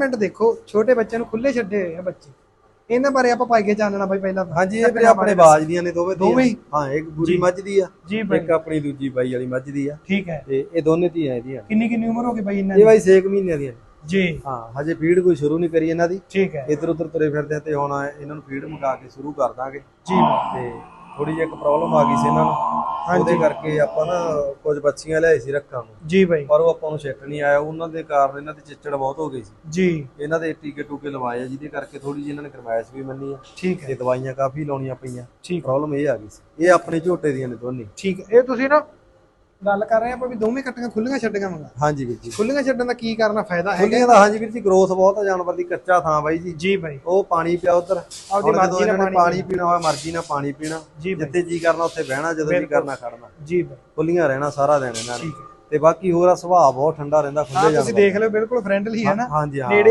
Minute ਦੇਖੋ ਛੋਟੇ ਬੱਚਿਆਂ ਨੂੰ ਖੁੱਲੇ ਛੱਡੇ ਹੋਏ ਆ ਬੱਚੇ। ਇਹਨਾਂ ਬਾਰੇ ਆਪਾਂ ਪਾਈਏ ਚਾਨਣਾ ਬਾਈ ਪਹਿਲਾਂ। ਹਾਂਜੀ ਇਹ ਵੀਰੇ ਆਪਣੇ ਬਾਜ ਦੀਆਂ ਨੇ ਦੋਵੇਂ ਦੋਵੇਂ ਹੀ? ਇੱਕ ਬੁਰੀ। ਮੱਝ ਦੀ ਆ ਜੀ ਬਾਈ। ਇੱਕ ਆਪਣੀ ਦੂਜੀ ਬਾਈ ਵਾਲੀ ਮੱਝ ਦੀ ਆ। ਠੀਕ ਹੈ। ਤੇ ਇਹ ਦੋਨੇ ਧੀਆਂ ਇਹਦੀਆਂ ਕਿੰਨੀ ਕਿੰਨੀ ਉਮਰ ਹੋ ਗਈ ਬਾਈ ਇਹਨਾਂ ਇਹ ਦੀ? ਬਾਈ 6 ਮਹੀਨਿਆਂ ਦੀਆਂ। ਜੀ। ਹਾਂ ਹਜੇ ਫੀਡ ਕੋਈ ਸ਼ੁਰੂ ਨਹੀਂ ਕਰੀ ਇਹਨਾਂ ਦੀ। ਠੀਕ ਹੈ। ਇੱਧਰ ਉੱਧਰ ਤੁਰੇ ਫਿਰਦੇ ਆ ਤੇ ਹੁਣ ਇਹਨਾਂ ਨੂੰ ਫੀਡ ਮੰਗਾ ਕੇ ਸ਼ੁਰੂ ਕਰ ਦਾਂਗੇ। ਜੀ। ਤੇ ਥੋੜੀ ਜਿਹੀ ਇੱਕ ਪ੍ਰੋਬਲਮ ਆ ਗਈ ਸੀ ਇਹਨਾਂ ਨੂੰ। ਉਹਦੇ ਕਰਕੇ ਆਪਾਂ ਨਾ ਕੁਝ ਬੱਚੀਆਂ ਲਿਆਏ ਸੀ ਰੱਖਾਂ ਨੂੰ। ਜੀ ਬਾਈ। ਪਰ ਉਹ ਆਪਾਂ ਨੂੰ ਛਿੱਟ ਨਹੀਂ ਆਇਆ। ਉਹਨਾਂ ਦੇ ਕਾਰਨ ਇਹਨਾਂ ਦੀ ਚਿੱਚੜ ਬਹੁਤ ਹੋ ਗਈ ਸੀ। ਜੀ। ਇਹਨਾਂ ਦੇ ਟੀਕੇ ਟੂਕੇ ਲਵਾਏ ਆ ਜਿਹਦੇ ਕਰਕੇ ਥੋੜੀ ਜਿਹੀ ਇਹਨਾਂ ਨੇ ਗਰਮੈਸ਼ ਵੀ ਮੰਨੀ ਆ। ਠੀਕ ਹੈ। ਤੇ ਦਵਾਈਆਂ ਕਾਫੀ ਲਾਉਣੀਆਂ ਪਈਆਂ। ਠੀਕ ਪ੍ਰੋਬਲਮ ਇਹ ਆ ਗਈ ਸੀ। ਇਹ ਆਪਣੇ ਝੋਟੇ ਦੀਆਂ ਨੇ ਦੋਨੇ। ਠੀਕ ਇਹ ਤੁਸੀਂ ਨਾ ਗੱਲ ਕਰ ਰਹੇ ਆਪਾਂ ਵੀ ਦੋਵੇਂ ਕੱਟੀਆਂ ਖੁੱਲੀਆਂ ਛੱਡੀਆਂ ਮੰਗਾ ਹਾਂਜੀ ਵੀਰ ਜੀ। ਖੁੱਲੀਆਂ ਛੱਡਣ ਦਾ ਕੀ ਕਰਨਾ ਫਾਇਦਾ ਹੈ ਖੁੱਲੀਆਂ ਦਾ ਹਾਂਜੀ ਵੀਰ ਜੀ ਗਰੋਥ ਬਹੁਤ ਆ ਜਾਨਵਰ ਦੀ ਕੱਚਾ ਥਾਂ ਬਾਈ ਜੀ। ਜੀ ਬਾਈ। ਉਹ ਪਾਣੀ ਪਿਆ ਉਧਰ। ਆਪਦੀ ਮਰਜ਼ੀ ਨਾਲ ਪਾਣੀ ਪਾਣੀ ਹੋਇਆ ਮਰਜ਼ੀ ਨਾਲ ਪਾਣੀ ਪੀਣਾ। ਜਿੱਥੇ ਜੀ ਕਰਨਾ ਉੱਥੇ ਬਹਿਣਾ ਜਦੋਂ ਜੀ ਕਰਨਾ ਖੜਨਾ। ਜੀ ਬਾਈ। ਖੁੱਲੀਆਂ ਰਹਿਣਾ ਸਾਰਾ ਦਿਨ ਇਹਨਾਂ ਨੇ। ਤੇ ਬਾਕੀ ਹੋਰ ਆ ਸੁਭਾਅ ਬਹੁਤ ਠੰਡਾ ਰਹਿੰਦਾ ਖੁੱਲੇ ਤੁਸੀਂ ਜਾਨਵਰ ਦੇਖ ਲਿਓ ਬਿਲਕੁਲ ਫ੍ਰੈਂਡਲੀ ਹੈ ਨਾ। ਹਾਂਜੀ ਹਾਂ।